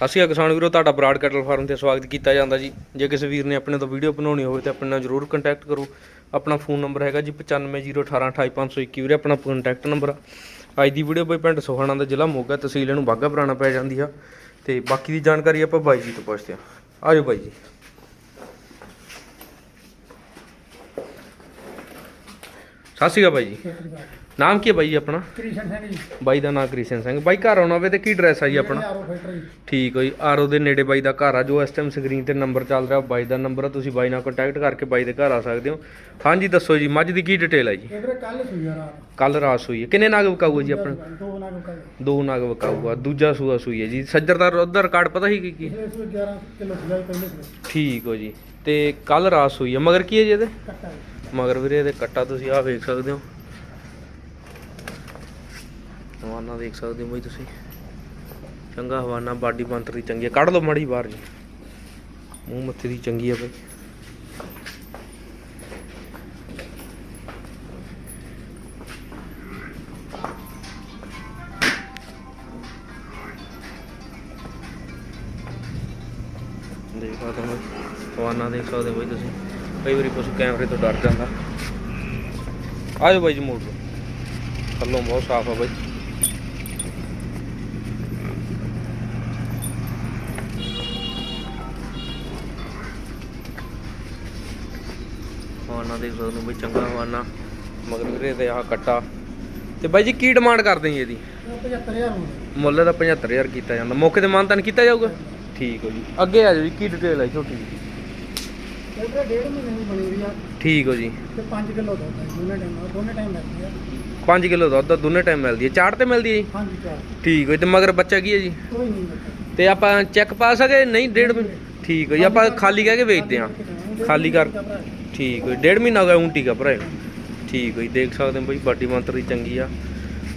ਸਤਿ ਸ਼੍ਰੀ ਅਕਾਲ ਕਿਸਾਨ ਵੀਰੋ, ਤੁਹਾਡਾ ਬਰਾਡ ਕੈਟਲ ਫਾਰਮ ਤੇ ਸਵਾਗਤ ਕੀਤਾ ਜਾਂਦਾ ਜੀ। ਜੇ ਕਿਸੇ ਵੀਰ ਨੇ ਆਪਣੇ ਤੋਂ ਵੀਡੀਓ ਬਣਾਉਣੀ ਹੋਵੇ ਤਾਂ ਆਪਣੇ ਨਾਲ ਜਰੂਰ ਕੰਟੈਕਟ ਕਰੋ। ਆਪਣਾ ਫੋਨ ਨੰਬਰ ਹੈਗਾ ਜੀ 9501828521 ਵੀਰੇ, ਆਪਣਾ ਕੰਟੈਕਟ ਨੰਬਰ ਆ। ਅੱਜ ਦੀ ਵੀਡੀਓ ਬਈ ਪਿੰਡ ਸੋਹਾਣਾ ਦਾ ਜ਼ਿਲ੍ਹਾ ਮੋਗਾ, ਤਹਿਸੀਲ ਨੂੰ ਬਾਗਾ ਪੁਰਾਣਾ ਪੈ ਜਾਂਦੀ ਆ। ਤੇ ਬਾਕੀ ਦੀ ਜਾਣਕਾਰੀ ਆਪਾਂ ਬਾਈ ਜੀ ਤੋਂ ਪੁੱਛਦੇ ਆ। ਆਜੋ ਬਾਈ ਜੀ। ਸਤਿ ਸ਼੍ਰੀ ਅਕਾਲ ਬਾਈ ਜੀ। ਨਾਮ ਕੀ ਹੈ ਬਾਈ ਜੀ ਆਪਣਾ? ਕ੍ਰਿਸ਼ਨ ਸਿੰਘ ਜੀ। ਬਾਈ ਦਾ ਨਾਮ ਕ੍ਰਿਸ਼ਨ ਸਿੰਘ। ਬਾਈ ਘਰ ਆਉਣਾ ਹੋਵੇ ਤੇ ਕੀ ਐਡਰੈਸ ਆ ਜੀ ਆਪਣਾ? ਆਰੋ ਠੀਕ ਹੈ ਜੀ। ਆਰਓ ਦੇ ਨੇੜੇ ਬਾਈ ਦਾ ਘਰ ਆ। ਜੋ ਇਸ ਟਾਈਮ ਸਕਰੀਨ ਤੇ ਨੰਬਰ ਚੱਲ ਰਿਹਾ ਬਾਈ ਦਾ ਨੰਬਰ ਆ। ਤੁਸੀਂ ਬਾਈ ਨਾਲ ਕੰਟੈਕਟ ਕਰਕੇ ਬਾਈ ਦੇ ਘਰ ਆ ਸਕਦੇ ਹੋ। ਹਾਂਜੀ ਦੱਸੋ ਜੀ ਮੱਝ ਦੀ ਕੀ ਡਿਟੇਲ ਹੈ ਜੀ? ਇਧਰ ਕੱਲ ਸੂਇਆ ਰਾਤ। ਕੱਲ ਰਾਸ ਹੋਈ ਹੈ। ਕਿੰਨੇ ਨਾਗ ਵਿਕਾਊਗਾ ਜੀ ਆਪਣਾ? ਦੋ ਦੋ ਨਾਗ ਵਿਕਾਊਗਾ। ਦੂਜਾ ਸੂਆ ਸੂਈ ਹੈ ਜੀ। ਸੱਜਰ ਦਾ ਉਹਦਾ ਰਿਕਾਰਡ ਪਤਾ ਸੀ ਕੀ ਕੀ? ਪਿਛਲੇ ਸੂ 11 ਕਿਲੋ ਸੂਇਆ ਸੀ ਪਹਿਲੇ ਸੂ। ਠੀਕ ਹੋ ਜੀ। ਤੇ ਕੱਲ ਰਾਸ ਹੋਈ ਹੈ। ਮਗਰ ਕੀ ਹੈ ਜੀ ਇਹਦੇ? ਕੱਟਾ ਜੀ। ਮਗਰ ਵੀਰੇ ਇਹਦੇ ਕੱਟਾ ਤੁਸੀਂ ਆਹ ਵੇਖ ਸਕਦੇ ਹੋ। ਹਵਾਨਾ ਦੇਖ ਸਕਦੇ ਹੋ ਬਈ ਤੁਸੀਂ। ਚੰਗਾ ਹਵਾਨਾ, ਬਾਡੀ ਬੰਤਰ ਦੀ ਚੰਗੀ ਹੈ ਕੱਢ ਲਓ ਮੜੀ ਬਾਹਰ ਜੀ। ਮੂੰਹ ਮੱਥੇ ਦੀ ਚੰਗੀ ਆ ਬਈ। ਦੇਖ ਸਕਦੇ ਹੋ ਹਵਾਨਾ ਦੇਖ ਸਕਦੇ ਹੋ ਬਈ ਤੁਸੀਂ। ਕਈ ਵਾਰੀ ਪਸ਼ੂ ਕੈਮਰੇ ਤੋਂ ਡਰ ਜਾਂਦਾ। ਆ ਜਾਓ ਬਾਈ ਜੀ ਮੋੜ ਥੱਲੋਂ ਬਹੁਤ ਸਾਫ਼ ਆ ਬਾਈ। ਹਵਾਨਾ ਦੇਖ ਸਕਦੇ ਹੋ ਬਈ ਚੰਗਾ ਹਵਾਨਾ ਮਗਰ ਵੀਰੇ ਤੇ ਆਹ ਕੱਟਾ। ਤੇ ਬਾਈ ਜੀ ਕੀ ਡਿਮਾਂਡ ਕਰਦੇ ਜੀ ਇਹਦੀ? ਉਹ 75000 ਹੁੰਦਾ ਮੁੱਲ ਦਾ 75000 ਕੀਤਾ ਜਾਂਦਾ। ਮੌਕੇ ਤੇ ਮਾਨਤਾਨ ਕੀਤਾ ਜਾਊਗਾ? ਠੀਕ ਹੋ ਜੀ। ਅੱਗੇ ਆ ਜਾਓ ਜੀ ਕੀ ਡਿਟੇਲ ਹੈ ਛੋਟੀ ਜੀ ਇਧਰ ਡੇਢ ਮਹੀਨੇ ਦੀ ਬਣੀ ਹੋਈ ਆ। ਠੀਕ ਹੋ ਜੀ। ਤੇ 5 ਕਿਲੋ ਦੁੱਧ ਹੈ ਦੋਨੇ ਟਾਈਮ ਦੋਨੇ ਟਾਈਮ ਮਿਲਦੀ ਆ। 5 ਕਿਲੋ ਦੁੱਧ ਦੋਨੇ ਟਾਈਮ ਮਿਲਦੀ ਹੈ ਚਾਰ ਤੇ ਮਿਲਦੀ ਹੈ ਜੀ? ਹਾਂਜੀ ਚਾਰ। ਠੀਕ ਹੋ ਜੀ ਤੇ ਮਗਰ ਬੱਚਾ ਕੀ ਹੈ ਜੀ? ਕੋਈ ਨਹੀਂ ਮਿਲਦਾ ਤੇ ਆਪਾਂ ਚੈੱਕ ਪਾ ਸਕੇ? ਨਹੀਂ ਡੇਢ ਠੀਕ ਹੋ ਜੀ ਆਪਾਂ ਖਾਲੀ ਕਹਿ ਕੇ ਵੇਚਦੇ ਹਾਂ। ਖਾਲੀ ਕਰ ਠੀਕ ਹੈ ਜੀ ਡੇਢ ਮਹੀਨਾ ਹੋ ਗਿਆ ਊਂ ਟੀਕਾ ਭਰਾਏ ਠੀਕ ਹੈ ਜੀ, ਦੇਖ ਸਕਦੇ ਹੋ ਬਈ, ਬਾਡੀ ਮੰਤਰ ਦੀ ਚੰਗੀ ਆ।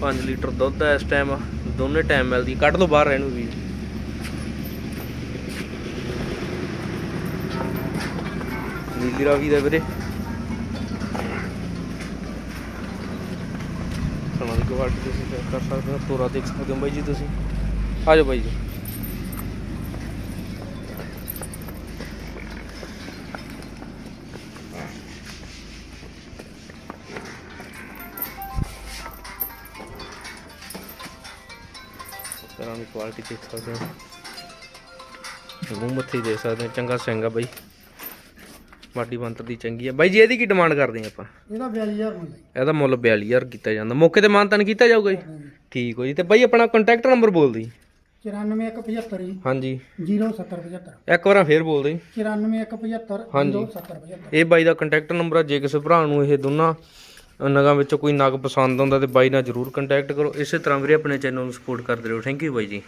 5 ਲੀਟਰ ਦੁੱਧ ਆ ਇਸ ਟਾਈਮ ਦੋਨੇ ਟਾਈਮ ਮਿਲਦੀ ਕੱਢ ਲਓ ਬਾਹਰ ਇਹਨੂੰ ਵੀ। ਨੀਲੀ ਰਾਵੀ ਦਾ ਵੀਰੇ। ਸਮਾਂ ਦੀ ਕੁਆਲਿਟੀ ਤੁਸੀਂ ਚੈੱਕ ਕਰ ਸਕਦੇ ਹੋ, ਤੋਰਾ ਦੇਖ ਸਕਦੇ ਹੋ ਬਾਈ ਜੀ ਤੁਸੀਂ। ਆ ਜਾਓ ਬਾਈ ਜੀ। ਤਰ੍ਹਾਂ ਦੀ ਕੁਆਲਿਟੀ ਦੇਖ ਸਕਦੇ ਹੋ। ਮੂੰਹ ਮੱਥੇ ਦੇਖ ਸਕਦੇ ਹੋ ਚੰਗਾ ਸਿੰਘ ਆ ਬਾਈ। ਬਾਡੀ ਬੰਤਰ ਦੀ ਚੰਗੀ ਆ। ਬਾਈ ਜੀ ਇਹਦੀ ਕੀ ਡਿਮਾਂਡ ਕਰਦੇ ਆ ਆਪਾਂ? ਇਹਦਾ 42000 ਹੁੰਦਾ ਜੀ। ਇਹਦਾ ਮੁੱਲ 42000 ਕੀਤਾ ਜਾਂਦਾ। ਮੌਕੇ ਤੇ ਮਾਨਤਾਨ ਕੀਤਾ ਜਾਊਗਾ ਜੀ? ਠੀਕ ਹੋ ਜੀ। ਤੇ ਬਾਈ ਆਪਣਾ ਕੰਟੈਕਟ ਨੰਬਰ ਬੋਲ ਜੀ 94175 ਜੀ। ਹਾਂਜੀ। 0775 ਇੱਕ ਵਾਰ ਫੇਰ ਬੋਲ ਜੀ 94175 ਹਾਂਜੀ। 0775 ਇਹ ਬਾਈ ਦਾ ਕੰਟੈਕਟ ਨੰਬਰ ਆ ਜੇ ਕਿਸੇ ਭਰਾ ਨੂੰ ਇਹ ਦੋਨਾਂ ਨਗਾਂ ਵਿੱਚੋਂ ਕੋਈ ਨਗ ਪਸੰਦ ਆਉਂਦਾ ਤੇ ਬਾਈ ਨਾਲ ਜਰੂਰ ਕੰਟੈਕਟ ਕਰੋ। ਇਸੇ ਤਰ੍ਹਾਂ ਵੀਰੇ ਆਪਣੇ ਚੈਨਲ ਨੂੰ ਸਪੋਰਟ ਕਰਦੇ ਰਹੋ। ਥੈਂਕ ਯੂ ਬਾਈ ਜੀ।